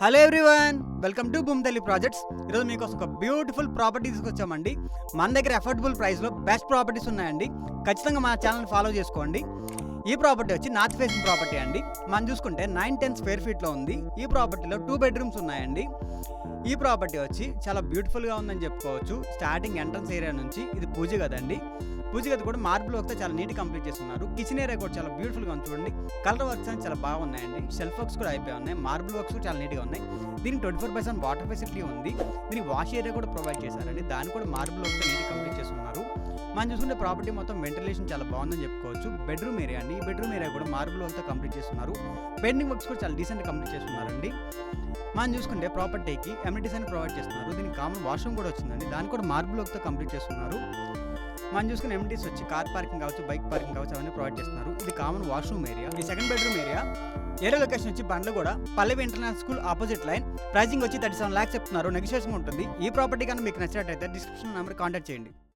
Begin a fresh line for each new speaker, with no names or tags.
Hello everyone welcome to Bhoomithalli projects. ఈరోజు మీకోసం ఒక బ్యూటిఫుల్ ప్రాపర్టీ తీసుకొచ్చామండి. మన దగ్గర అఫోర్డబుల్ ప్రైస్లో బెస్ట్ ప్రాపర్టీస్ ఉన్నాయండి. ఖచ్చితంగా మా ఛానల్ని ఫాలో చేసుకోండి. ఈ ప్రాపర్టీ వచ్చి నార్త్ ఫేసింగ్ ప్రాపర్టీ అండి. మనం చూసుకుంటే నైన్ టెన్ స్క్వేర్ ఫీట్లో ఉంది. ఈ ప్రాపర్టీలో టూ బెడ్రూమ్స్ ఉన్నాయండి. ఈ ప్రాపర్టీ వచ్చి చాలా బ్యూటిఫుల్గా ఉందని చెప్పుకోవచ్చు. స్టార్టింగ్ ఎంట్రన్స్ ఏరియా నుంచి ఇది పూజ కదండి పూజ గది కూడా మార్బుల్ వర్క్తో చాలా నీట్ కంప్లీట్ చేస్తున్నారు. కిచెన్ ఏరియా కూడా చాలా బ్యూటిఫుల్గా ఉంది చూడండి. కలర్ వర్క్స్ అని చాలా బాగున్నాయండి. షెల్ఫ్ వర్క్స్ కూడా అయిపోయి ఉన్నాయి. మార్బుల్ వర్క్స్ కూడా చాలా నీట్గా ఉన్నాయి. దీనికి twenty four percent water facility ఉంది. దీనికి వాష్ ఏరియా కూడా ప్రొవైడ్ చేశారండి. దాన్ని కూడా మార్బుల్ వర్క్తో నీట్ కంప్లీట్ చేస్తున్నారు. మనం చూసుకుంటే ప్రాపర్టీ మొత్తం వెంటిలేషన్ చాలా బాగుందని చెప్పుకోవచ్చు. బెడ్రూమ్ ఏరియా అండి ఈ బెడ్రూమ్ ఏరియా కూడా మార్బుల్ అంతా కంప్లీట్ చేస్తున్నారు. పెయింటింగ్ వర్క్స్ కూడా చాలా డీసెంట్ కంప్లీట్ చేస్తున్నారండి మనం చూసుకుంటే ప్రాపర్టీకి ఎమ్యూనిటీస్ అని ప్రొవైడ్ చేస్తున్నారు. దీనికి కామన్ వాష్రూమ్ కూడా వచ్చిందండి. దాన్ని కూడా మార్బుల్ వర్క్తో కంప్లీట్ చేస్తున్నారు. మనం చూసుకున్న ఎమ్యూనిటీస్ వచ్చి కార్ పార్కింగ్ కావచ్చు బైక్ పార్కింగ్ కావచ్చు అవన్నీ ప్రొవైడ్ చేస్తున్నారు. ఇది కామన్ వాష్రూమ్ ఏరియా ఈ second bedroom area area location వచ్చి బండ్లు కూడా Pallavi international school opposite line pricing వచ్చి థర్టీ సెవెన్ ల్యాక్స్ చెప్తున్నారు నెగోషియేషన్ ఉంటుంది. ఈ ప్రాపర్టీ కానీ మీకు నచ్చినట్టయితే డిస్క్రిప్షన్ నెంబర్ కాంటాక్ట్ చేయండి.